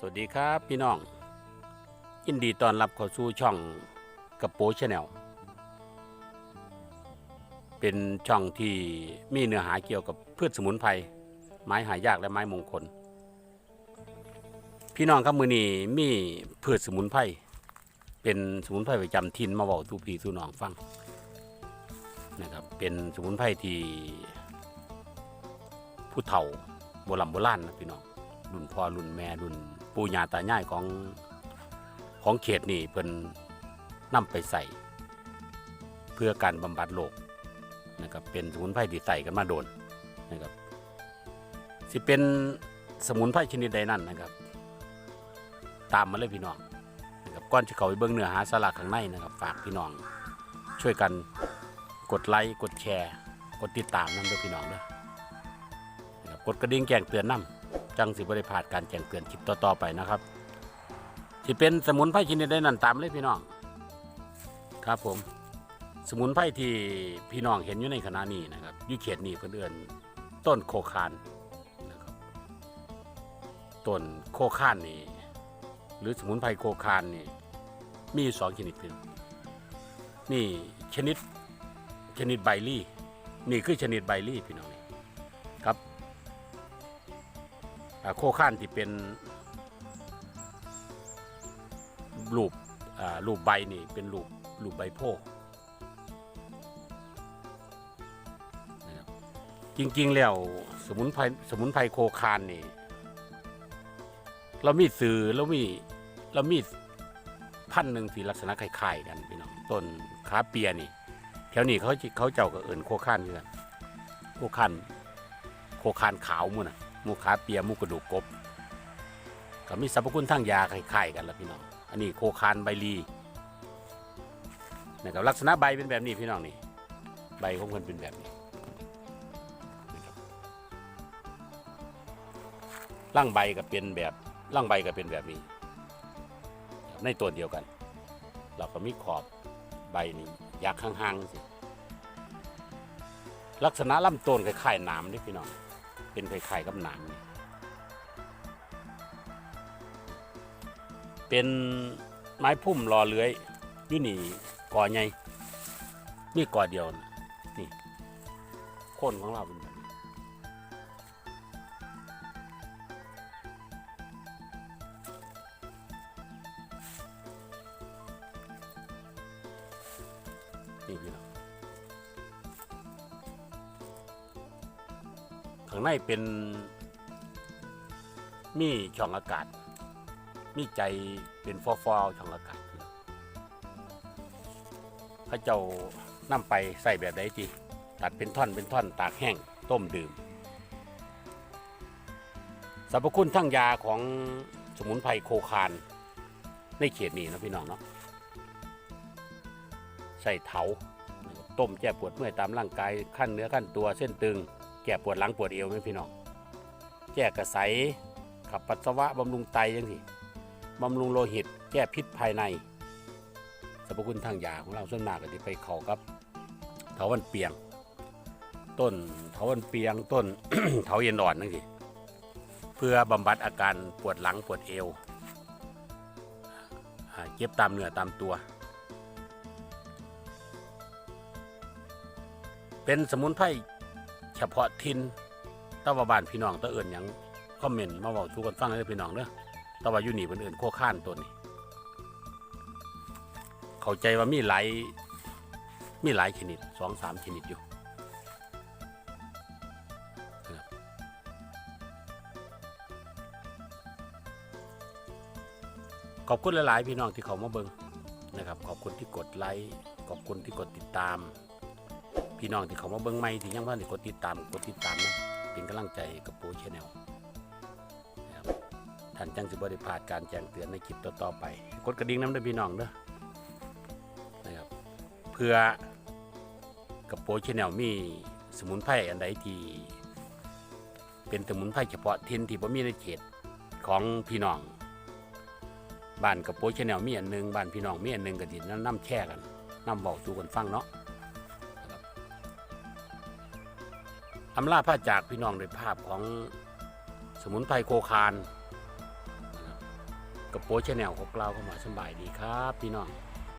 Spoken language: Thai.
สวัสดีครับพี่น้องยินดีต้อนรับเข้าสู่ช่องกระโปชแนลเป็นช่องที่มีเนื้อหาเกี่ยวกับพืชสมุนไพรไม้หายากและไม้มงคล พี่น้องครับมือนี้มีพืชสมุนไพรเป็นสมุนไพรประจำถิ่นมาบอกทุกพี่ทุกน้องฟังนะครับเป็นสมุนไพรที่ผู้เฒ่าโบราณโบราณนะพี่น้องรุ่นพ่อรุ่นแม่รุ่น ปู่ย่าตายายของของเขตนี่เพิ่นนำไปใส่เพื่อการบำบัดโรคนะครับเป็นสมุนไพรที่ใส่กันมาโดนนะครับสิเป็นสมุนไพรชนิดใดนั่นนะครับ ตามมาเลยพี่น้องนะครับก่อนจะเข้าไปเบิ่งเนื้อหาสาระข้างในนะครับ ฝากพี่น้อง ช่วยกันกดไลค์กดแชร์ กดติดตามนั่นด้วยพี่น้องด้อนะครับกดกระดิ่งแจ้งเตือนนํ จังสิบริพลาดการแจ้งเตือนคลิปต่อๆไปนะครับที่เป็นสมุนไพรชนิดใดนั่นตามเลยพี่น้องครับผม สมุนไพรที่พี่น้องเห็นอยู่ในขณะนี้นะครับอยุเขตนี้เพื่นเอนต้นโคคานนะครับต้นโคคานนี่หรือสมุนไพรโคคานนี่มีสองชนิดพี่นี่ชนิดชนิดใบลี่ นี่คือชนิดใบลี่พี่น้อง โคข้านที่เป็นรูปรูปใบนี่เป็นรูปรูปใบโพธิ์นะครับจริง ๆ แล้วสมุนไพรสมุนไพรโคคานนี่ เรามีสื่อเรามีเรามีพันหนึ่งที่ลักษณะคล้ายๆกันพี่น้องต้นขาเปียนี่แถวนี้เขาจิเขาเจ้าก็เอิ่นโคข้านคือกันโคข้านโคคานขาวมุ่นน่ะ มูขาเปียมูกระดูกกบก็มีสรรพคุณทางยาคล้ายๆกันละพี่น้อง อันนี้โคคานใบลีนะครับลักษณะใบเป็นแบบนี้พี่น้องนี่ใบของมันเป็นแบบนี้ร่างใบก็เป็นแบบร่างใบก็เป็นแบบนี้ ในตัวเดียวกัน เราก็มีขอบใบนี่ยากห่างๆสิลักษณะลำต้นคล้ายๆหนามนี่พี่น้อง เป็นไข่ๆกับหนัง เป็นไม้พุ่มรอเลื้อยอยู่นี่ก่อใหญ่มีก่อเดียวนะนี่โคนของเราเป็นแบบนี้นี่พี่น้อง ข้างในเป็น มีช่องอากาศ มีใจเป็นฟอฟอช่องอากาศพระเจ้านำไปใส่แบบใดจีตัดเป็นท่อนเป็นท่อนตากแห้งต้มดื่มสรรพคุณทั้งยาของสมุนไพรโคคานในเขตนี้นะพี่น้องเนาะใส่เถาต้มแก้ปวดเมื่อยตามร่างกายขั้นเนื้อขั้นตัวเส้นตึง แก้ปวดหลังปวดเอวไหมพี่น้องแก้กระใสขับปัสสาวะบำรุงไตยังสิบำรุงโลหิต แก้พิษภายในสรรพคุณทางยาของเราส่วนมากก็จะไปเข้ากับเถาวันเปียง ต้นเถาวันเปียงต้นเถาเย็นอ่อนนั่นสิเพื่อบำบัดอาการปวดหลังปวดเอวเจ็บตามเนื้อตามตัว เป็นสมุนไพร เฉพาะทินตะวันบ้านพี่น้องตะเอิญยังคอมเมนต์มาบอกทุกคนฟังเลยพี่น้องเด้อตะวันอยู่นี่เป็นเอิญโคข้านตัวนี้ เข้าใจว่ามีหลายมีหลายชนิดสองสามชนิดอยู่ขอบคุณหลาย ๆ พี่น้องที่เขามาเบิงนะครับ ขอบคุณที่กดไลค์ ขอบคุณที่กดติดตาม พี่น้องที่เขามาเบิ้งใหม่ที่ยังพ่านได้กดติดตามกดติดตามนะเป็นกำลังใจกับปูชแนลนะครับท่านจังสิบริพลาดการแจ้งเตือนในคลิปต่อๆไป กดกระดิ่งน้ำด้วยพี่น้องเด้อนะครับเพื่อกับโปรชแนลมีสมุนไพรอันใดที่เป็นสมุนไพรเฉพาะทินที่บ่มีในเขตของพี่น้องบ้านกับโปรชแนลมีอันหนึงบ้านพี่น้องมีอันหนึงก็ดินน้ำแช่กันน้ำบอกตูกันฟังเนาะ อำลาผ้าจากพี่น้องด้วยภาพของสมุนไพรโคคานนะครับกับโป๊ชแนลของเราเข้ามาสบายดีครับ พี่น้อง